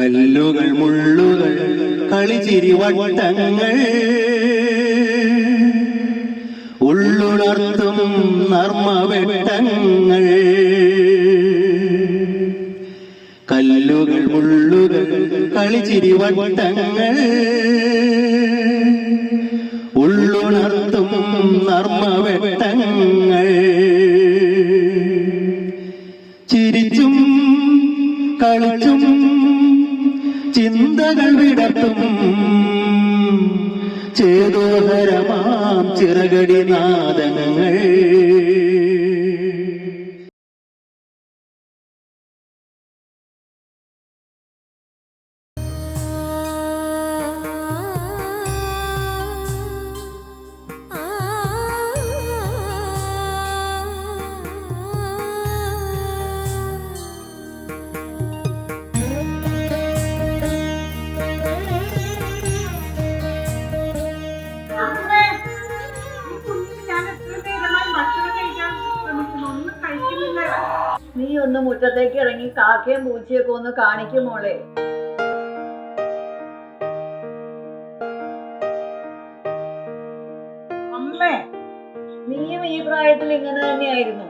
മുള്ളുകൾ കളിച്ചിരി വട്ടങ്ങൾ. ഉള്ളുണർത്തും നർമ്മവെട്ടങ്ങൾ. കല്ലുകൾ മുള്ളുകൾ കളിച്ചിരി വട്ടങ്ങൾ. ഉള്ളുണർത്തും നർമ്മവെട്ടങ്ങൾ. കളിച്ചും ചിന്തകൾ വിടർത്തും. ചേതോഹരമാം ചിറകടി നാദങ്ങൾ. നീ ഒന്ന് മുറ്റത്തേക്ക് ഇറങ്ങി കാക്കയും പൂച്ചയൊക്കെ ഒന്ന് കാണിക്കും മോളെ. അമ്മേ, നീയും ഈ പ്രായത്തിൽ ഇങ്ങനെ തന്നെയായിരുന്നു.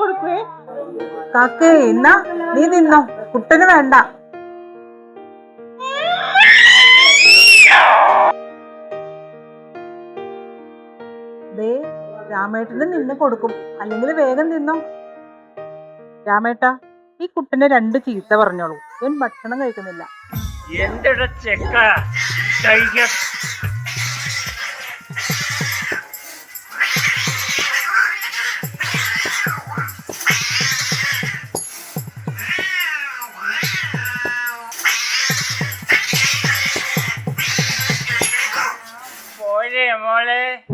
കൊടുക്കുവേ. എന്നാ നീ നിന്നോ? കുട്ടന് വേണ്ട. ദേ രാമേട്ടന് നിന്ന് കൊടുക്കും. അല്ലെങ്കിൽ വേഗം തിന്നോ. രാമേട്ട ഈ കുട്ടനെ രണ്ട് ചീത്ത പറഞ്ഞോളൂ. ഞാൻ ഭക്ഷണം കഴിക്കുന്നില്ല. ചെക്ക. മോളെ.